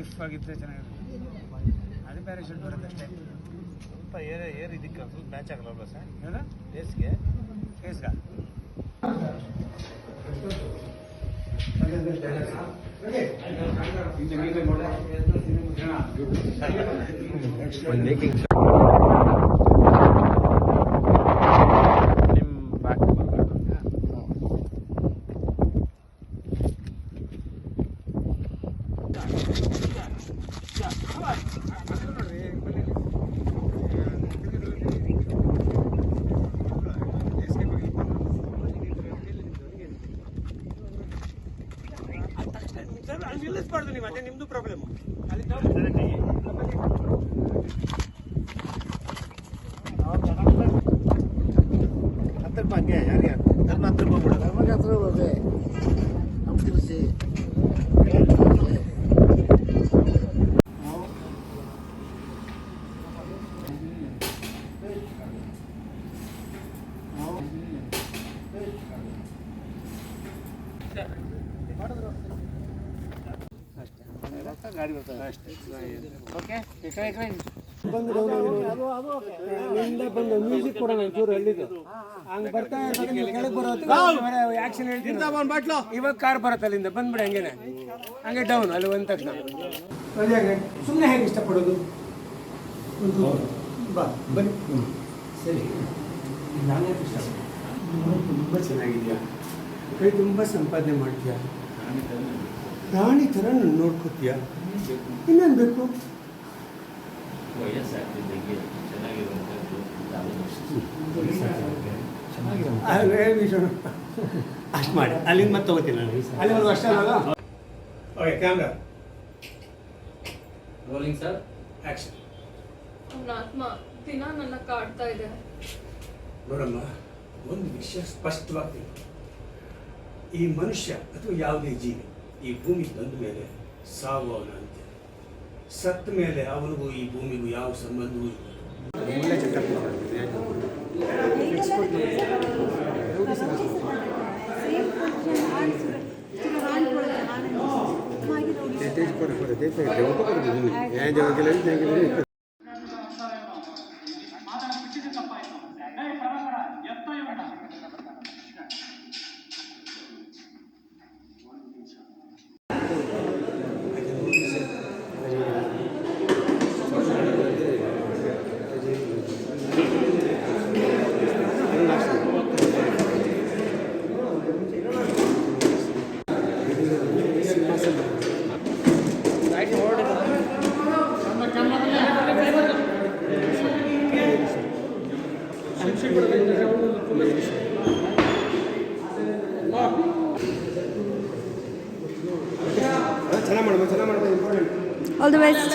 Stiff ಆಗಿದ್ದರೆ ಚೆನ್ನಾಗಿರುತ್ತೆ ಅದು ಬೇರೆ ಶೂಟ್ ಬರುತ್ತೆ ಅಷ್ಟೇ ಸ್ವಲ್ಪ ಏರ್ ಏರ್ ಇದಕ್ಕೆ ಸ್ವಲ್ಪ ಮ್ಯಾಚ್ ಆಗಲ್ಲ ಸರ್? ಏನು ಏಸ್ಗೆ ಫೇಸ್ಗ ನಿಮ್ಮ ಅಲ್ಲಿ ನಿಲ್ಲಿಸ್ಬಾರ್ದು ನೀವು ಅದೇ ನಿಮ್ದು ಪ್ರಾಬ್ಲಮ್ ಅಲ್ಲಿ ಬಂದು ಮ್ಯೂಸಿಕ್ ಕೊಡೋಣ ಒಂಚೂರು ಎಲ್ಲಿದ್ದು ಹಂಗೆ ಬರ್ತಾ ಕೆಳಗೆ ಹೇಳ್ತೀನಿ ಇವಾಗ ಕಾರ್ ಬರುತ್ತೆ ಅಲ್ಲಿಂದ. ಬಂದ್ಬಿಡಿ ಹಂಗೇನೆ. ಹಂಗೆ ಡೌನ್ ಅಲ್ಲಿ ಒಂದ್ ತಕ್ಷಣ. ಸುಮ್ಮನೆ ಹೇಗೆ ಇಷ್ಟಪಡೋದು? ಒಂದು ಬಾ ಬನ್ನಿ. ಸರಿ. ನಾನೇ ಇಷ್ಟ ತುಂಬ ಚೆನ್ನಾಗಿದೆಯಾ? ಕೈ ತುಂಬ ಸಂಪಾದನೆ ಮಾಡ್ತೀಯಾ? ಪ್ರಾಣಿ ಥರ ನಾನು ನೋಡ್ಕೋತೀಯ? ಇನ್ನೇನು ಬೇಕು? ಅಷ್ಟು ಮಾಡಿ. ಅಲ್ಲಿಂದ ಮತ್ತೆ ತಗೋತೀನಿ ನಾನು. ಅಲ್ಲಿ ಒಂದು ವರ್ಷ ಅಲ್ಲ okay camera rolling sir action ಅವನ ಆತ್ಮ ದಿನ ನನ್ನ ಕಾಡ್ತಾ ಇದೆ. ನೋಡಮ್ಮ ಒಂದು ವಿಷಯ ಸ್ಪಷ್ಟವಾಗಿ. ಈ ಮನುಷ್ಯ ಅಥವಾ ಯಾವುದೇ ಜೀವಿ ಈ ಭೂಮಿಗೆ ಬಂದ ಮೇಲೆ ಸಾವು ಅವನ ಅಂತ್ಯ. ಸತ್ತ ಮೇಲೆ ಅವನಿಗೂ ಈ ಭೂಮಿಗೂ ಯಾವ ಸಂಬಂಧವೂ ಇಲ್ಲ. ಚೆನ್ನಾಗಿ ಮಾಡ್ಬೇಕು ಚೆನ್ನಾಗಿ ಮಾಡ್ಬೇಕು ಆಲ್ ದಿ ಬೆಸ್ಟ್